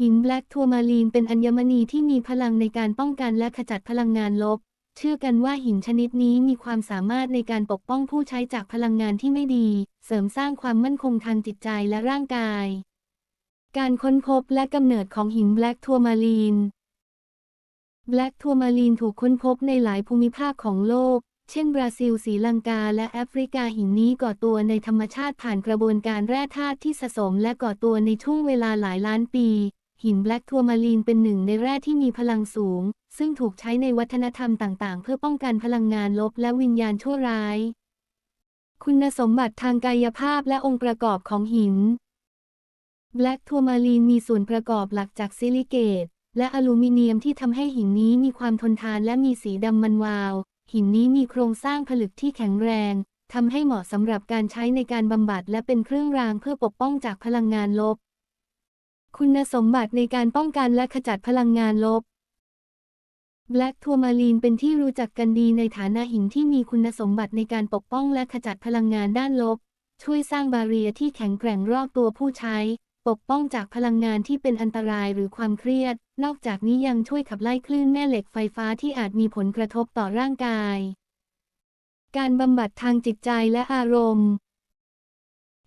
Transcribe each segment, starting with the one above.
หินแบล็กทัวมาลีนเป็นอัญมณีที่มีพลังในการป้องกันและขจัดพลังงานลบ เชื่อกันว่าหินชนิดนี้มีความสามารถในการปกป้องผู้ใช้จากพลังงานที่ไม่ดี เสริมสร้างความมั่นคงทางจิตใจและร่างกาย การค้นพบและกำเนิดของหินแบล็กทัวมาลีนแบล็กทัวมาลีนถูกค้นพบในหลายภูมิภาคของโลก เช่น บราซิลศรีลังกา และแอฟริกาหินนี้ก่อตัวในธรรมชาติผ่านกระบวนการแร่ธาตุที่สะสมและก่อตัวในช่วงเวลาหลายล้านปี หินแบล็กทัวมาลีนเป็นหนึ่งในแร่ที่มีพลังสูง ซึ่งถูกใช้ในวัฒนธรรมต่างๆ เพื่อป้องกันพลังงานลบและวิญญาณชั่วร้าย คุณสมบัติทางกายภาพและองค์ประกอบของหินแบล็กทัวมาลีนมีส่วนประกอบหลักจากซิลิเกต และอลูมิเนียมที่ทำให้หินนี้มีความทนทานและมีสีดำมันวาว หินนี้มีโครงสร้างผลึกที่แข็งแรงทำให้เหมาะสำหรับการใช้ในการบำบัดและเป็นเครื่องรางเพื่อปกป้องจากพลังงานลบ คุณสมบัติในการป้องกันและขจัดพลังงานลบแบล็กทัวมาลีนเป็นที่รู้จักกันดีในฐานะหินที่มีคุณสมบัติในการปกป้องและขจัดพลังงานด้านลบ ช่วยสร้างบาเรียที่แข็งแกร่งรอบตัวผู้ใช้ ปกป้องจากพลังงานที่เป็นอันตรายหรือความเครียด นอกจากนี้ยังช่วยขับไล่คลื่นแม่เหล็กไฟฟ้าที่อาจมีผลกระทบต่อร่างกาย การบำบัดทางจิตใจและอารมณ์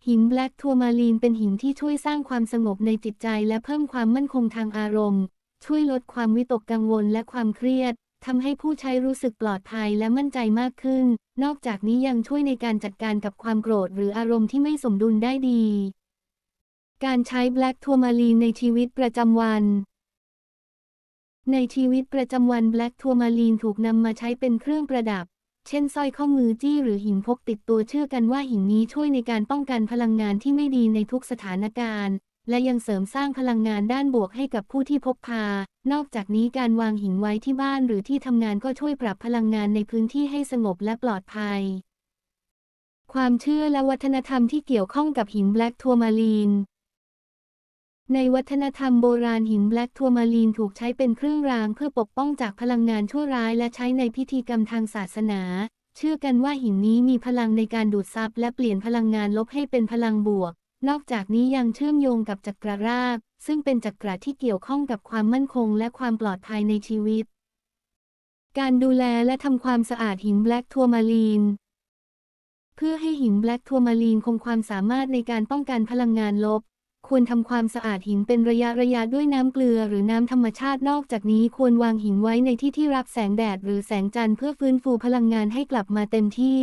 หินแบล็กทัวมาลีนเป็นหินที่ช่วยสร้างความสงบในจิตใจและเพิ่มความมั่นคงทางอารมณ์ ช่วยลดความวิตกกังวลและความเครียดทำให้ผู้ใช้รู้สึกปลอดภัยและมั่นใจมากขึ้น นอกจากนี้ยังช่วยในการจัดการกับความโกรธหรืออารมณ์ที่ไม่สมดุลได้ดี การใช้แบล็กทัวมาลีนในชีวิตประจำวัน ในชีวิตประจำวันแบล็กทัวมาลีนถูกนำมาใช้เป็นเครื่องประดับ เช่นสร้อยข้อมือจี้หรือหินพกติดตัวเชื่อกันว่าหินนี้ช่วยในการป้องกันพลังงานที่ไม่ดีในทุกสถานการณ์ และยังเสริมสร้างพลังงานด้านบวกให้กับผู้ที่พกพา นอกจากนี้การวางหินไว้ที่บ้านหรือที่ทำงานก็ช่วยปรับพลังงานในพื้นที่ให้สงบและปลอดภัย ความเชื่อและวัฒนธรรมที่เกี่ยวข้องกับหินแบล็กทัวมาลีน ในวัฒนธรรมโบราณหินแบล็กทัวมาลีนถูกใช้เป็นเครื่องรางเพื่อปกป้องจากพลังงานชั่วร้ายและใช้ในพิธีกรรมทางศาสนา เชื่อกันว่าหินนี้มีพลังในการดูดซับและเปลี่ยนพลังงานลบให้เป็นพลังบวก นอกจากนี้ยังเชื่อมโยงกับจักรราชซึ่งเป็นจักรที่เกี่ยวข้องกับความมั่นคงและความปลอดภัยในชีวิต การดูแลและทำความสะอาดหินแบล็กทัวมาลีนเพื่อให้หินแบล็กทัวมาลีนคงความสามารถในการป้องกันพลังงานลบ ควรทำความสะอาดหินเป็นระยะระยะด้วยน้ำเกลือหรือน้ำธรรมชาตินอกจากนี้ควรวางหินไว้ในที่ที่รับแสงแดดหรือแสงจันทร์เพื่อฟื้นฟูพลังงานให้กลับมาเต็มที่